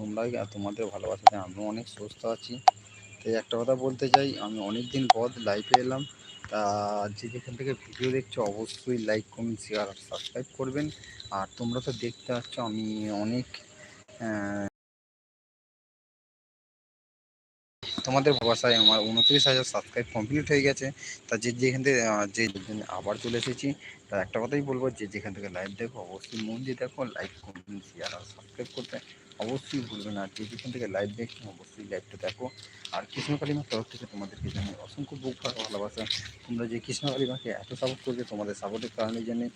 তোমরা তোমাদের ভালোবাসাতে আমিও অনেক সুস্থ আছি। তাই একটা কথা বলতে চাই, আমি অনেক দিন পর লাইভে এলাম। তা যে যেখান থেকে ভিডিও দেখছ, অবশ্যই লাইক কমেন্ট শেয়ার আর সাবস্ক্রাইব করবেন। আর তোমরা তো দেখতে পাচ্ছ, আমি অনেক তোমাদের ভাষায় আমার উনত্রিশ হাজার সাবস্ক্রাইব কমপ্লিট হয়ে গেছে। তা যে যেখান থেকে যে আবার চলে এসেছি, তা একটা কথাই বলব, যে যেখান থেকে লাইভ দেখো, অবশ্যই মন দিয়ে দেখো লাইক কমেন্ট শেয়ার আর সাবস্ক্রাইব করতে অবশ্যই ভুলবে না। যে যেখান থেকে লাইভ দেখছ অবশ্যই লাইভটা দেখো। আর কৃষ্ণ কালিমার তরফ থেকে তোমাদেরকে জানাই অসংখ্য বুক ভালোবাসা। তোমরা যে কৃষ্ণ কালিমাকে এত সাপোর্ট করবে, তোমাদের সাপোর্টের কারণে জানি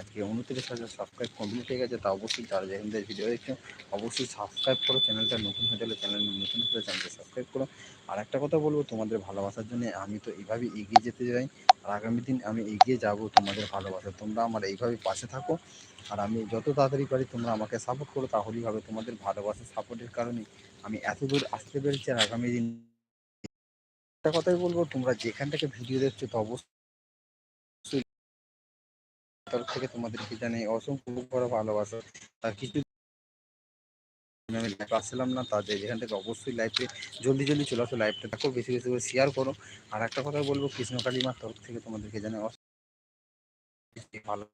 আজকে উনত্রিশ হাজার সাবস্ক্রাইব কমপ্লিট হয়ে গেছে। তা অবশ্যই যারা যেখান থেকে ভিডিও দেখছ, অবশ্যই সাবস্ক্রাইব করো। চ্যানেলটা নতুন হয়ে গেলে চ্যানেল নতুন হলে চ্যানেলটা সাবস্ক্রাইব করো। আর একটা কথা বলব, তোমাদের ভালোবাসার জন্য আমি তো এইভাবে এগিয়ে যেতে চাই। আর আগামী দিন আমি এগিয়ে যাব তোমাদের ভালোবাসা তোমরা আমার এইভাবে পাশে থাকো। আর আমি যত তাড়াতাড়ি পারি তোমরা আমাকে সাপোর্ট করো তাহলেই হবে তোমাদের ভালোবাসা সাপোর্টের কারণে আমি এত দূর আসতে পেরেছি আর আগামী দিন একটা কথাই বলব, তোমরা যেখান থেকে ভিডিও দেখছ তো অবশ্যই তরফ থেকে তোমাদেরকে জানাই অসংখ্য বড় ভালোবাসা। আর কিছু আমি লাইভ আসছিলাম না তাদের যেখান থেকে অবশ্যই লাইভে জলদি জলদি চলে আসো লাইভটা দেখো, বেশি বেশি করে শেয়ার করো। আর একটা কথা বলব কৃষ্ণ কালীমার তরফ থেকে তোমাদেরকে জানাই ভালো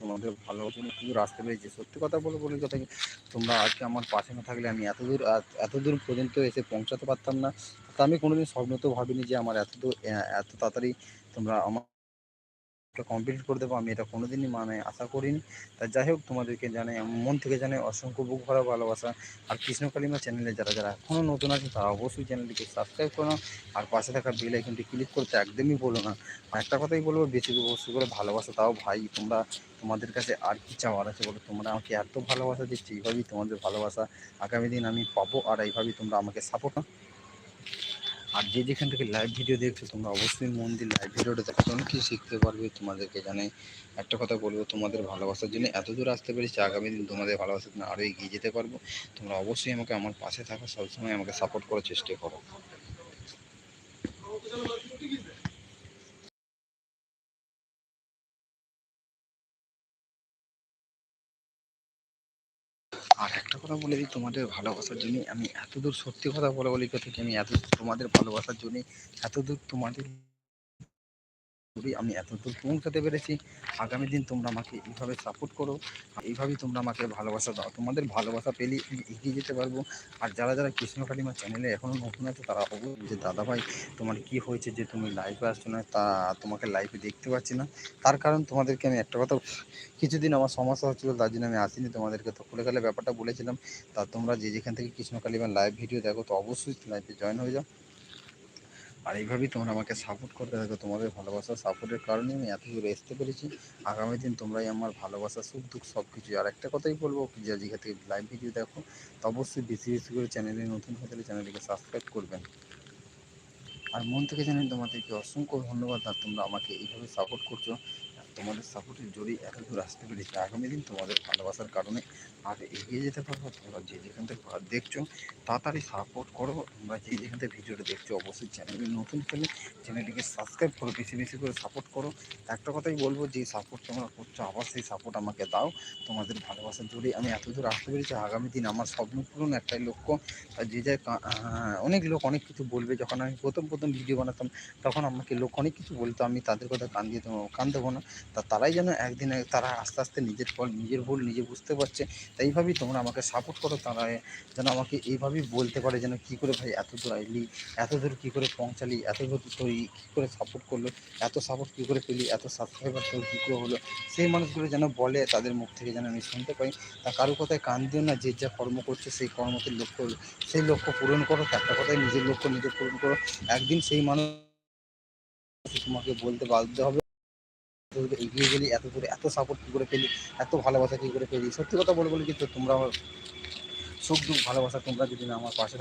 তোমাদের ভালো কোনো দূর আসতে পেরেছি। সত্যি কথা বলে বলি কথা তোমরা আজকে আমার পাশে না থাকলে আমি এত দূর এত দূর পর্যন্ত এসে পৌঁছাতে পারতাম না। তা আমি কোনোদিন স্বপ্ন তো ভাবিনি যে আমার এত দূর এত তাড়াতাড়ি তোমরা আমার কমপ্লিট করে দেবো, আমি এটা কোনোদিনই মানে আশা করিনি। তা যাই হোক, তোমাদেরকে জানাই মন থেকে জানাই অসংখ্য বুক ভরা ভালোবাসা। আর কৃষ্ণ কালিমা চ্যানেলে যারা যারা এখনও নতুন আছে, তারা অবশ্যই চ্যানেলটিকে সাবস্ক্রাইব করো আর পাশে থাকা বেল আইকনটি ক্লিক করতে একদমই বলো না। আর একটা কথাই বলব, বেশি অবশ্যই করে ভালোবাসা। তাও ভাই, তোমরা, তোমাদের কাছে আর কি চাওয়ার আছে বলো? তোমরা আমাকে এত ভালোবাসা দিচ্ছি, এইভাবেই তোমাদের ভালোবাসা আগামী দিন আমি পাবো, আর এইভাবেই তোমরা আমাকে সাপোর্ট আর যে যেখান থেকে লাইভ ভিডিও দেখছ, তোমরা অবশ্যই মন দিয়ে লাইভ ভিডিওটা দেখো। অনেক কি শিখতে পারবে তোমাদেরকে জানাই। একটা কথা বলব, তোমাদের ভালোবাসার জন্য এত দূর আসতে পেরেছি, আগামী দিন তোমাদের ভালোবাসার জন্য আরও এগিয়ে যেতে পারব। তোমরা অবশ্যই আমাকে আমার পাশে থাকা, সবসময় আমাকে সাপোর্ট করার চেষ্টা করো আর একটা কথা বলে দিই, তোমাদের ভালোবাসার জন্য আমি এতদূর সত্যি কথা বলে বলি, কথা কি আমি এত তোমাদের ভালোবাসার জন্য এত দূর তোমাদের আমি এত দূর পৌঁছাতে পেরেছি। আগামী দিন তোমরা আমাকে এইভাবে সাপোর্ট করো। এইভাবেই তোমরা আমাকে ভালোবাসা দাও। তোমাদের ভালোবাসা পেলেই আমি এগিয়ে যেতে পারব। আর যারা যারা কৃষ্ণ কালিমা চ্যানেলে এখনও নতুন আছে, তারা অবশ্যই যে দাদা ভাই তোমার কি হয়েছে যে তুমি লাইভে আসছো না, তা তোমাকে লাইভে দেখতে পাচ্ছি না। তার কারণ তোমাদেরকে আমি একটা কথা কিছুদিন আমার সমস্যা হচ্ছিল, তার জন্য আমি আসিনি তোমাদেরকে। তো খুলে গেলে ব্যাপারটা বলেছিলাম। তা তোমরা যে যেখান থেকে কৃষ্ণ কালিমার লাইভ ভিডিও দেখো, তো অবশ্যই লাইভে জয়েন হয়ে যাও। আর এইভাবেই তোমরা আমাকে সাপোর্ট করতে থাকো, তোমাদের ভালোবাসা সাপোর্টের কারণে আমি এত দূরে আসতে পেরেছি। আগামী দিন তোমরাই আমার ভালোবাসা, সুখ, দুঃখ সব কিছু আর একটা কথাই বলব, যে যেখান থেকে লাইভ ভিডিও দেখো, তো অবশ্যই বেশি বেশি করে চ্যানেলে নতুন হয়ে তাহলে চ্যানেলটিকে সাবস্ক্রাইব করবেন। আর মন থেকে জানেন তোমাদেরকে অসংখ্য ধন্যবাদ, আর তোমরা আমাকে এইভাবে সাপোর্ট করছ। তোমাদের সাপোর্টের জোরেই এত দূর আসতে পেরেছি আগামী দিন তোমাদের ভালোবাসার কারণে আর এগিয়ে যেতে পারব। তোমরা যে যেখান থেকে দেখছ, তাড়াতাড়ি সাপোর্ট করো। তোমরা যে যেখান থেকে ভিডিওটা দেখছ, অবশ্যই চ্যানেলে নতুন খেলে চ্যানেলটিকে সাবস্ক্রাইব করো, বেশি বেশি করে সাপোর্ট করো। একটা কথাই বলব, যে সাপোর্ট তোমরা করছ, আবার সেই সাপোর্ট আমাকে দাও। তোমাদের ভালোবাসার জোরে আমি এত দূর আসতে পেরেছি, আগামী দিন আমার স্বপ্ন পূরণ একটাই লক্ষ্য। আর যে যায় অনেক লোক অনেক কিছু বলবে, যখন আমি প্রথম প্রথম ভিডিও বানাতাম, তখন আমাকে লোক অনেক কিছু বলতো, আমি তাদের কথা কান দিয়ে, কান দেবো না। তা তারাই যেন একদিন তারা আস্তে আস্তে নিজের ফল, নিজের ভুল নিজে বুঝতে পারছে, তাই এইভাবেই তোমরা আমাকে সাপোর্ট করো। তারা যেন আমাকে এইভাবেই বলতে পারে যেন কী করে ভাই এত দূর আইলি, এত দূর কী করে পৌঁছালি, এত দূর তুই কী করে সাপোর্ট করল, এত সাপোর্ট কী করে পেলি, এত সাবস্ক্রাইবার তোর কী করে হলো? সেই মানুষগুলো যেন বলে, তাদের মুখ থেকে যেন আমি শুনতে পাই। তা কারও কথায় কান দিও না, যে যা কর্ম করছে সেই কর্মতে লক্ষ্য, সেই লক্ষ্য পূরণ করো একটা কথায় নিজের লক্ষ্য নিজে পূরণ করো। একদিন সেই মানুষ তোমাকে বলতে বাধ্য হবে। এগিয়ে গেলি, এত দূরে এত সাপোর্ট কী করে পেলি, এত ভালোবাসা কী করে পেলি? সত্যি কথা বলে বলি কিন্তু তোমরা সুখ দুঃখ, ভালোবাসা তোমরা যদি না আমার পাশে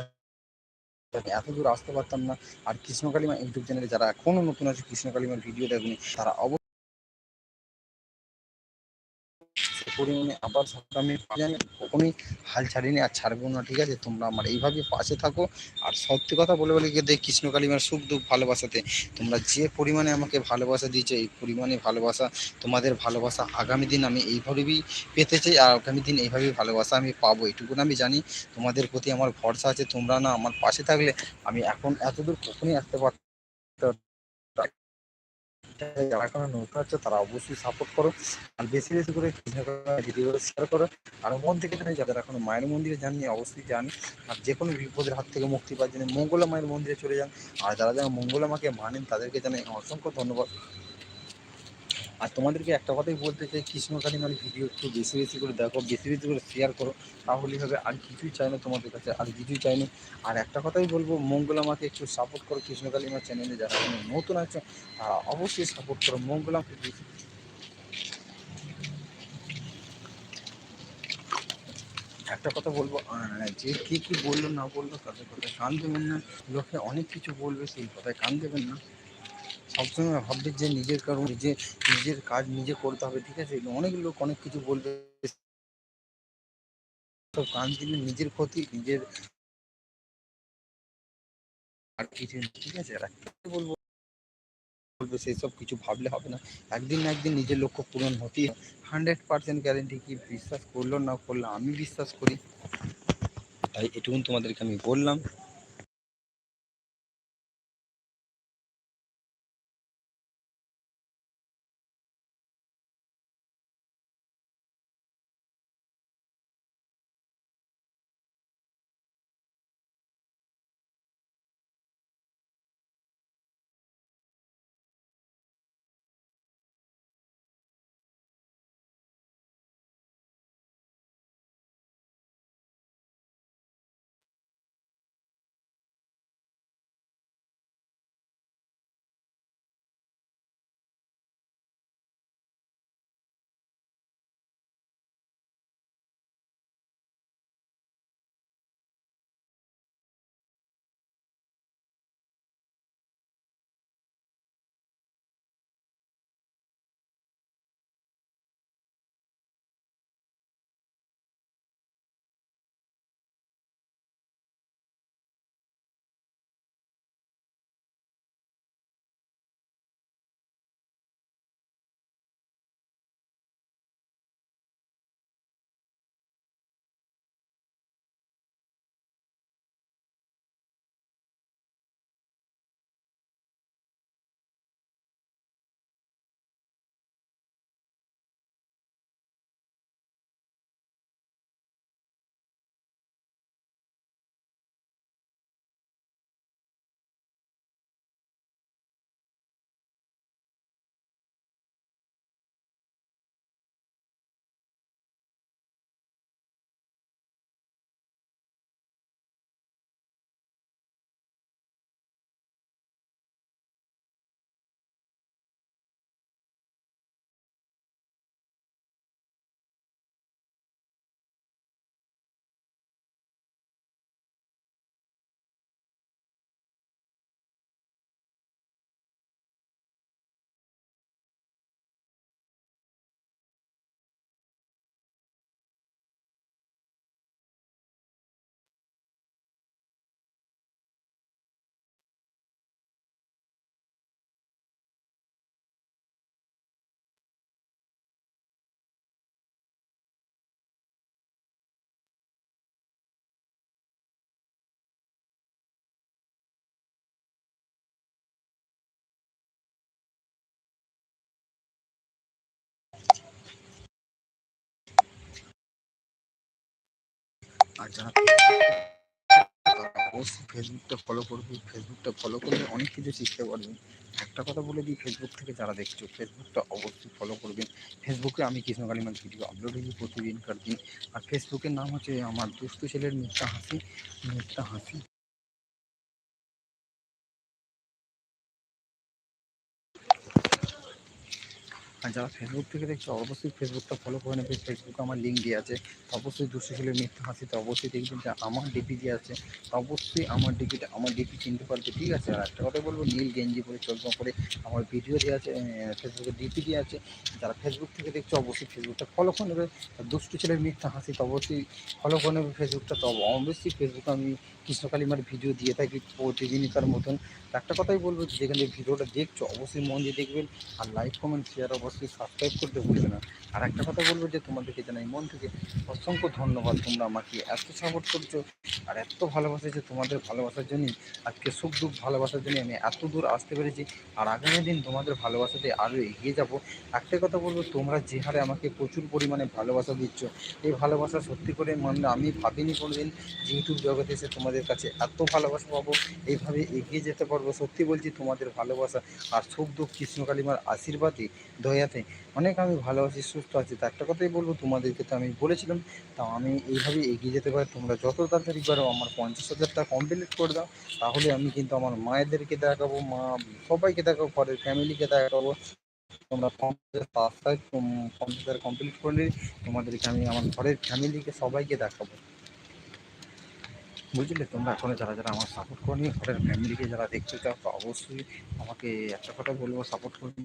এত দূর আসতে পারতাম না। আর কৃষ্ণকালীমা ইউটিউব চ্যানেলে যারা এখনও নতুন আছে কৃষ্ণ কালিমার ভিডিও দেখুন, তারা অবশ্যই পরিমাণে আবার আমি জানি কখনোই হাল ছাড়িনি আর ছাড়বো না, ঠিক আছে? তোমরা আমার এইভাবে পাশে থাকো। আর সত্যি কথা বলে বলে গিয়ে কৃষ্ণ কালিমার সুখ দুঃখ ভালোবাসাতে তোমরা যে পরিমাণে আমাকে ভালোবাসা দিয়েছ, এই পরিমাণে ভালোবাসা তোমাদের ভালোবাসা আগামী দিন আমি এইভাবেই পেতে চাই, আর আগামী দিন এইভাবেই ভালোবাসা আমি পাবো এইটুকুন আমি জানি। তোমাদের প্রতি আমার ভরসা আছে, তোমরা না আমার পাশে থাকলে আমি এখন এতদূর কখনই আসতে পারতাম যারা কোনো নৌকা আছে, তারা অবশ্যই সাপোর্ট করো। আর বেশি বেশি করে ভিডিও শেয়ার করো। আর মন থেকে জানি, যাদের এখনও মায়ের মন্দিরে যাননি, অবশ্যই যান আর যে কোনো বিপদের হাত থেকে মুক্তি পাওয়ার জন্য মঙ্গলা মায়ের মন্দিরে চলে যান। আর যারা যারা মঙ্গলা মাকে মানেন, তাদেরকে জানাই অসংখ্য ধন্যবাদ। আর তোমাদেরকে একটা কথাই বলতে চাই কৃষ্ণ কালিমার ভিডিও একটু বেশি বেশি করে দেখো, বেশি বেশি করে শেয়ার করো, তাহলেই হবে আর কিছুই চাই না তোমাদের কাছে, আর কিছুই চাই না। আর একটা কথাই বলব, মঙ্গল আমাকে একটু সাপোর্ট করো কৃষ্ণ কালিমার চ্যানেলে যারা নতুন আছে, তারা অবশ্যই সাপোর্ট করো, মঙ্গল আমাকে বেশি একটা কথা বলব যে কি কি বলল না বলল, তাদের কথায় কান দেবেন না, লোকে অনেক কিছু বলবে, সেই কথায় কান দেবেন না। সবসময় ভাববে যে নিজের কারণ নিজে, নিজের কাজ নিজে করতে হবে, ঠিক আছে? অনেক লোক অনেক কিছু বলবে। সব কান দিলে নিজের ক্ষতি, নিজের আর কিছু ঠিক আছে? বলব? বলবে, সেই সব কিছু ভাবলে হবে না। একদিন না একদিন নিজের লক্ষ্য পূরণ হতেই হান্ড্রেড পার্সেন্ট গ্যারেন্টি কি? বিশ্বাস করল না করল? আমি বিশ্বাস করি। তাই এটুকুন তোমাদেরকে আমি বললাম। আর যারা অবশ্যই ফেসবুকটা ফলো করবি ফেসবুকটা ফলো করলে অনেক কিছু শিখতে পারবেন একটা কথা বলে দিই ফেসবুক থেকে যারা দেখছ ফেসবুকটা অবশ্যই ফলো করবেন। ফেসবুকে আমি কৃষ্ণ কালিমার ভিডিও আপলোড হয়েছি প্রতিদিনকার দিন। আর ফেসবুকের নাম হচ্ছে আমার দুষ্টু ছেলের মিথ্যা হাসি মিথ্যা হাসি। আর যারা ফেসবুক থেকে দেখছ, অবশ্যই ফেসবুকটা ফলো করে নেবে। ফেসবুকে আমার লিঙ্ক দিয়ে আছে। অবশ্যই দুশো ছেলের মিথ্যা হাসিতে অবশ্যই দেখবেন যে আমার ডিপি দিয়ে আছে। অবশ্যই আমার ডিপিটা আমার ডিপি চিনতে পারবে। ঠিক আছে? আর একটা কথা বলব, নীল গেঞ্জি পরে চশমা পরে আমার ভিডিও দিয়ে আছে ফেসবুকে ডিপি দিয়ে আছে। যারা ফেসবুক থেকে দেখছ, অবশ্যই ফেসবুকটা ফলো করে নেবে। দুষ্টু ছেলের মিথ্যা হাসি, তো অবশ্যই ফলো করে নেবে ফেসবুকটা তো অবশ্যই ফেসবুকে আমি কৃষ্ণকালিমার ভিডিও দিয়ে থাকি প্রতিদিনই তার মতন একটা কথাই বলব, যেখানে ভিডিওটা দেখছ, অবশ্যই মন দিয়ে দেখবেন। আর লাইক কমেন্ট শেয়ার অবশ্যই সাবস্ক্রাইব করতে ভুলবে না। আর একটা কথা বলব যে, তোমাদেরকে জানাই, মন থেকে অসংখ্য ধন্যবাদ তোমরা আমাকে এত সাপোর্ট করছ আর এত ভালোবাসা যে তোমাদের ভালোবাসার জন্যই। আজকে সুখ দুঃখ ভালোবাসার জন্য আমি এত দূর আসতে পেরেছি আর আগামী দিন তোমাদের ভালোবাসাতে আরও এগিয়ে যাব। একটা কথা বলব, তোমরা যে হারে আমাকে প্রচুর পরিমাণে ভালোবাসা দিচ্ছ, এই ভালোবাসা সত্যি করে মানে আমি ভাবিনি কোনোদিন যে ইউটিউব জগতে এসে তোমাদের কাছে এত ভালোবাসা পাবো। এইভাবে এগিয়ে যেতে পারব, সত্যি বলছি তোমাদের ভালোবাসা আর সুখ দুঃখ কৃষ্ণকালিমার আশীর্বাদই দয়াতে অনেক আমি ভালো আছি সুস্থ আছি। তা একটা কথাই বলব, তোমাদেরকে তো আমি বলেছিলাম, তা আমি এইভাবে এগিয়ে যেতে পারি। তোমরা যত তাড়াতাড়ি পারো আমার পঞ্চাশ হাজারটা কমপ্লিট করে দাও। তাহলে আমি কিন্তু আমার মায়েদেরকে দেখাবো, মা সবাইকে দেখাবো, ঘরের ফ্যামিলিকে দেখাবো। তোমরা পঞ্চাশ হাজার কমপ্লিট করলে তোমাদেরকে আমি আমার ঘরের ফ্যামিলিকে সবাইকে দেখাবো। বুঝলে? তোমরা এখনও যারা যারা আমার সাপোর্ট করনি, ঘরের ফ্যামিলিকে যারা দেখতে চাও, তো অবশ্যই আমাকে একটা কথা বলব সাপোর্ট করবে।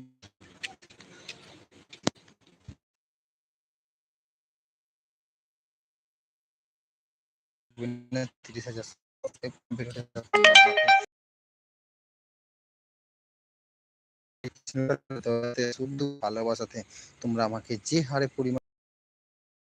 ভালোবাসাতে তোমরা আমাকে যে হারে পরিমাণ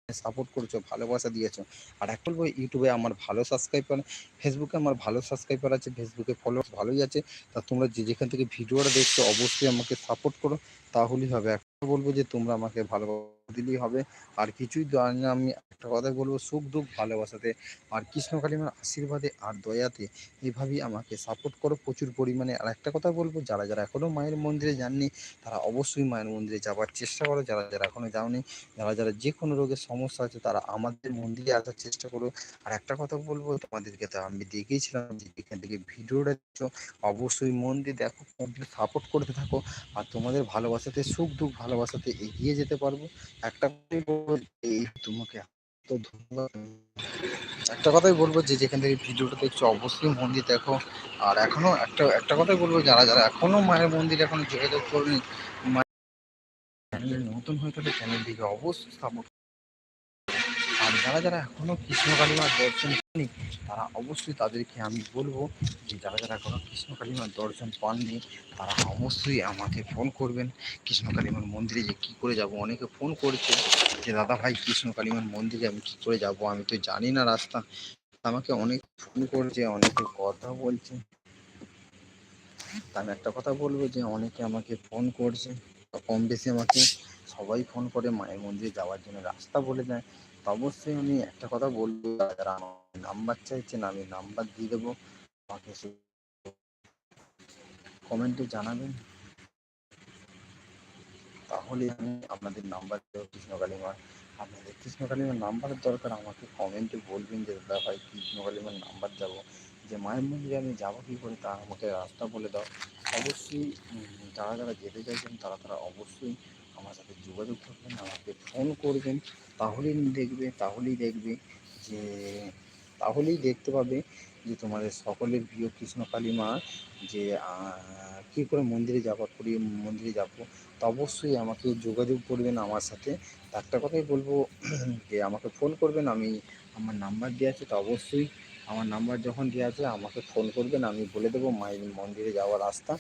সাপোর্ট করছ, ভালোবাসা দিয়েছ, আর এখন বলব ইউটিউবে আমার ভালো সাবস্ক্রাইবার ফেসবুকে আমার ভালো সাবস্ক্রাইবার আছে ফেসবুকে ফলোয়ার্স ভালোই আছে, তা তোমরা যে যেখান থেকে ভিডিওটা দেখছ, অবশ্যই আমাকে সাপোর্ট করো, তাহলেই হবে। একটা বলব যে তোমরা আমাকে ভালোবাসা দিলেই হবে। আর কিছুই দেওয়ার না, আমি একটা কথা বলব, সুখ, দুঃখ, ভালোবাসাতে আর কৃষ্ণকালিমার আশীর্বাদে আর দয়াতে এইভাবেই আমাকে সাপোর্ট করো প্রচুর পরিমাণে। আর একটা কথা বলব, যারা যারা এখনও মায়ের মন্দিরে যাননি, তারা অবশ্যই মায়ের মন্দিরে যাওয়ার চেষ্টা করো। যারা যারা এখনও যাওনি, যারা যারা যে কোনো রোগের সমস্যা আছে, তারা আমাদের মন্দিরে আসার চেষ্টা করো। আর একটা কথা বলব, তোমাদেরকে তো আমি দেখিয়েছিলাম যে এখান থেকে ভিডিওটা অবশ্যই মন দিয়ে দেখো সাপোর্ট করতে থাকো। আর তোমাদের ভালোবাসাতে, সুখ, দুঃখ, ভালোবাসাতে এগিয়ে যেতে পারব। একটা তোমাকে তো ধন্যবাদ। একটা কথাই বলব যে, যেখান থেকে ভিডিওটা দেখছ, অবশ্যই মন্দির দেখো। আর এখনও একটা একটা কথাই বলব, যারা যারা এখনও মায়ের মন্দির এখনও যোগাযোগ করেনি নতুন হয়ে থাকলে চ্যানেলটিকে অবশ্যই সাপোর্ট আর যারা যারা এখনও কৃষ্ণকালীমার দর্শন পাননি, তারা অবশ্যই তাদেরকে আমি বলব যে যারা যারা এখনও এখনও কৃষ্ণকালীমার দর্শন পাননি, তারা অবশ্যই আমাকে ফোন করবেন। কৃষ্ণকালীমার মন্দিরে যে কী করে যাব? অনেকে ফোন করেছে যে, দাদা ভাই, কৃষ্ণকালীমার মন্দিরে আমি কী করে যাব? আমি তো জানি না রাস্তা। আমাকে অনেক ফোন করছে, অনেকে কথা বলছে। আমি একটা কথা বলব যে, অনেকে আমাকে ফোন করছে, কম বেশি আমাকে সবাই ফোন করে মায়ের মন্দিরে যাওয়ার জন্য রাস্তা বলে দেয়। অবশ্যই আমি একটা কথা বলব, যারা নাম্বার চাইছেন, আমি নাম্বার দিয়ে দেবো। আমাকে কমেন্টে জানাবেন। তাহলে আমি আপনাদের নাম্বার দেবো কৃষ্ণকালীমার আপনাদের কৃষ্ণকালীমার নাম্বারের দরকার, আমাকে কমেন্টে বলবেন যে, দাদা ভাই কৃষ্ণকালীমার নাম্বার যাব যে মায়ের মন্দিরে আমি যাব কী করে, তা আমাকে রাস্তা বলে দাও। অবশ্যই যারা যারা যেতে চাইছেন, তারা তারা অবশ্যই আমার সাথে যোগাযোগ করবেন, আমাকে ফোন করবেন, তাহলেই দেখবে তাহলেই দেখবে যে, তাহলেই দেখতে পাবে যে তোমাদের সকলের প্রিয় কৃষ্ণকালী মা যে কী করে মন্দিরে যাবার করি মন্দিরে যাব, তো অবশ্যই আমাকে যোগাযোগ করবেন আমার সাথে। একটা কথাই বলব, যে আমাকে ফোন করবেন, আমি আমার নাম্বার দেওয়া আছে, তো অবশ্যই আমার নাম্বার যখন দেওয়া আছে, আমাকে ফোন করবেন, আমি বলে দেবো মায়ের মন্দিরে যাওয়ার রাস্তা।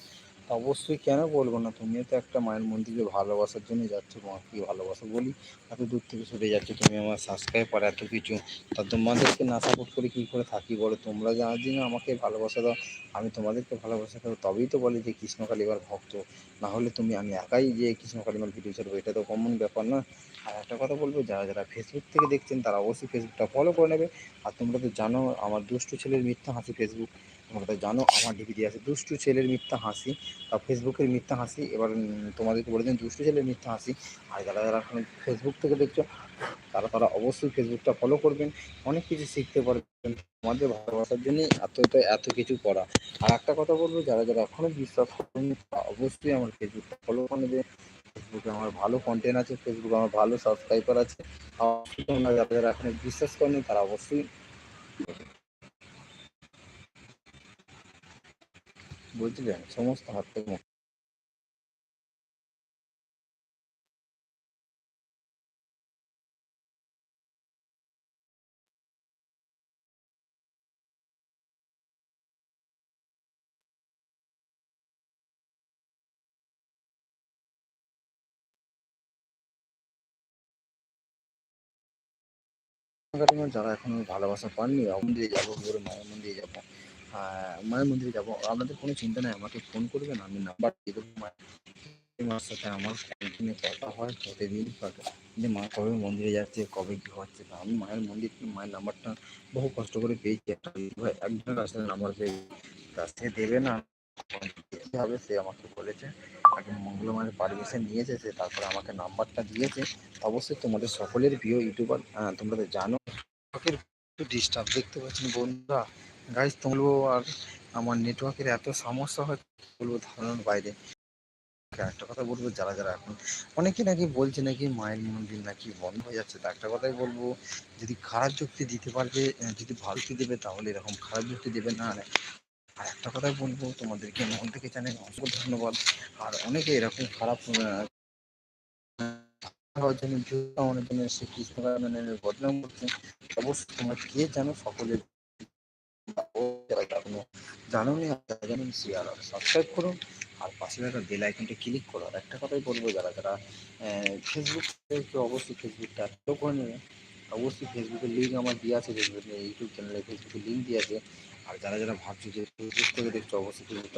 অবশ্যই কেন বলব না? তুমিও তো একটা মায়ের মন্দিরে ভালোবাসার জন্য যাচ্ছ মাকে ভালোবাসা বলি? এত দূর থেকে সরে যাচ্ছ, তুমি আমার সাবস্ক্রাইবার এত কিছু। তা তোমাদেরকে না সাপোর্ট করে কী করে থাকি বলো? তোমরা যা জন্য আমাকে ভালোবাসা দাও, আমি তোমাদেরকে ভালোবাসা দেবো তবেই তো বলে যে কৃষ্ণকালীবার ভক্ত। না হলে তুমি, আমি একাই যে কৃষ্ণকালীমার ভিডিও ছাড়বো, এটা তো কমন ব্যাপার না। আর একটা কথা বলব, যারা যারা ফেসবুক থেকে দেখছেন, তারা অবশ্যই ফেসবুকটা ফলো করে নেবে। আর তোমরা তো জানো, আমার দুষ্টু ছেলের মিথ্যা হাসি ফেসবুক তোমরা তো জানো, আমার ডিগ্রি আছে। দুষ্টু ছেলের মিথ্যা হাসি বা ফেসবুকের মিথ্যা হাসি, এবার তোমাদেরকে বলে দিন দুষ্টু ছেলের মিথ্যা হাসি। আর যারা যারা এখন ফেসবুক থেকে দেখছ, তারা তারা অবশ্যই ফেসবুকটা ফলো করবেন। অনেক কিছু শিখতে পারবেন তোমাদের ভালোবাসার জন্যই এত এত এত কিছু করা। আর একটা কথা বলব, যারা যারা এখনও বিশ্বাস করেন অবশ্যই আমার ফেসবুকটা ফলো করে নেবে। ফেসবুকে আমার ভালো কন্টেন্ট আছে, ফেসবুকে আমার ভালো সাবস্ক্রাইবার আছে। যারা যারা এখন বিশ্বাস করেনি, তারা অবশ্যই বুঝলেন সমস্ত হাত থেকে যারা এখনও ভালোবাসা পাননি মন্দিরে যাব কি করে মায়ের মন্দিরে যাব। আহ, মায়ের মন্দিরে যাব। আপনাদের কোনো চিন্তা নেই, আমাকে ফোন করবেন, আমি নাম্বার দিয়ে দেবো। মায়ের সাথে আমার কন্টিনিউ কথা হয়, প্রতিদিন যে মা কবে মন্দিরে যাচ্ছে, কবে কি হচ্ছে, তা আমি মায়ের মন্দির, মায়ের নাম্বারটা বহু কষ্ট করে পেয়েছি। একটা ভাই একজনের কাছে নাম্বার পেয়ে তা দেবে না, হবে, সে আমাকে বলেছে। আগে মঙ্গলমায়ের পারমিশন নিয়েছে, সে তারপরে আমাকে নাম্বারটা দিয়েছে। অবশ্যই তোমাদের সকলের প্রিয় ইউটিউবার তোমরা তো জানো। ডিস্টার্ব দেখতে পাচ্ছেন বন্ধুরা। গাইজ তোমরা আর আমার নেটওয়ার্কের এত সমস্যা হয়, বলব ধারণার বাইরে। একটা কথা বলব, যারা যারা এখন, অনেকে নাকি বলছে নাকি মায়ের মন্দির নাকি বন্ধ হয়ে যাচ্ছে, তা একটা কথাই বলব, যদি খারাপ যুক্তি দিতে পারবে যদি ভালো যুক্তি দেবে, তাহলে এরকম খারাপ যুক্তি দেবে না। আর একটা কথাই বলব, তোমাদেরকে মন থেকে জানাই অসংখ্য ধন্যবাদ। আর অনেকে এরকম খারাপ হওয়ার জন্য সে কৃষ্ণ মানে বদনাম করছে, অবশ্যই তোমরা কে জানো সকলে ও যারা এখনও সাবস্ক্রাইব করুন আর পাশে থাকা বেল আইকনটা ক্লিক করো আর একটা কথাই বলব যারা যারা ফেসবুক অবশ্যই ফেসবুকটা ফলো করে নেবে অবশ্যই ফেসবুকের লিঙ্ক আমার দিয়ে আছে ফেসবুকে ইউটিউব চ্যানেলে ফেসবুকের লিঙ্ক দিয়ে আছে আর যারা যারা ভাবছ যে ফেসবুক থেকে দেখছ, অবশ্যই ফেসবুকটা